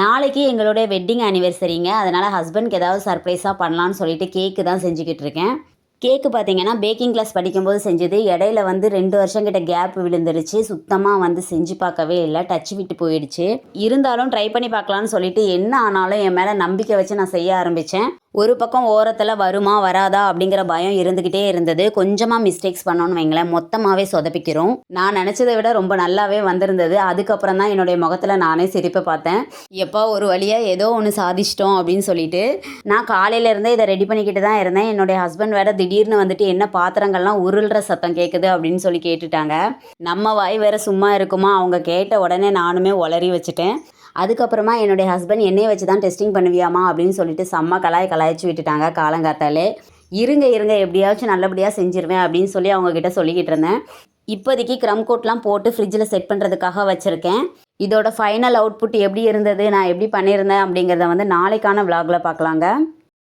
நாளைக்கு எங்களுடைய வெட்டிங் ஆனிவர்சரிங்க அதனால் ஹஸ்பண்ட்க்கு ஏதாவது சர்ப்ரைஸாக பண்ணலான்னு சொல்லிட்டு கேக்கு தான் செஞ்சுக்கிட்டு இருக்கேன். கேக்கு பார்த்தீங்கன்னா பேக்கிங் கிளாஸ் படிக்கும்போது செஞ்சது. இடையில வந்து ரெண்டு வருஷம் கிட்ட கேப் விழுந்துருச்சு. சுத்தமாக வந்து செஞ்சு பார்க்கவே இல்லை. டச் விட்டு போயிடுச்சு. இருந்தாலும் ட்ரை பண்ணி பார்க்கலான்னு சொல்லிட்டு என்ன ஆனாலும் என் மேலே நம்பிக்கை வச்சு நான் செய்ய ஆரம்பித்தேன் ஒரு பக்கம் ஓரத்தில் வருமா வராதா அப்படிங்கிற பயம் இருந்துக்கிட்டே இருந்தது. கொஞ்சமாக மிஸ்டேக்ஸ் பண்ணோன்னு வைங்களேன். மொத்தமாகவே சொதப்பிக்கிறோம். நான் நினச்சதை விட ரொம்ப நல்லாவே வந்திருந்தது. அதுக்கப்புறம் தான் என்னுடைய முகத்தில் நானே சிரிப்பை பார்த்தேன். எப்போ ஒரு வழியாக ஏதோ ஒன்று சாதிச்சிட்டோம் அப்படின்னு சொல்லிட்டு நான் காலையிலேருந்தே இதை ரெடி பண்ணிக்கிட்டு தான் இருந்தேன். என்னுடைய ஹஸ்பண்ட் வேறு திடீர்னு வந்துட்டு என்ன பாத்திரங்கள்லாம் உருள்ற சத்தம் கேட்குது அப்படின்னு சொல்லி கேட்டுட்டாங்க. நம்ம வாய் வேறு சும்மா இருக்குமா? அவங்க கேட்ட உடனே நானுமே உளறி வச்சுட்டேன். அதுக்கப்புறமா என்னுடைய ஹஸ்பண்ட் என்னையை வச்சு தான் டெஸ்டிங் பண்ணுவியாமா அப்படின்னு சொல்லிட்டு செம்ம கலாய் கலாய்ச்சி விட்டுட்டாங்க காலங்காத்தாலே. இருங்க இருங்க எப்படியாச்சும் நல்லபடியாக செஞ்சிருவேன் அப்படின்னு சொல்லி அவங்கக்கிட்ட சொல்லிக்கிட்டு இருந்தேன். இப்போதைக்கு க்ரம் கோட்லாம் போட்டு ஃப்ரிட்ஜில் செட் பண்ணுறதுக்காக வச்சுருக்கேன். இதோட ஃபைனல் அவுட்புட் எப்படி இருந்தது நான் எப்படி பண்ணியிருந்தேன் அப்படிங்கிறத வந்து நாளைக்கான vlogல பார்க்கலாங்க.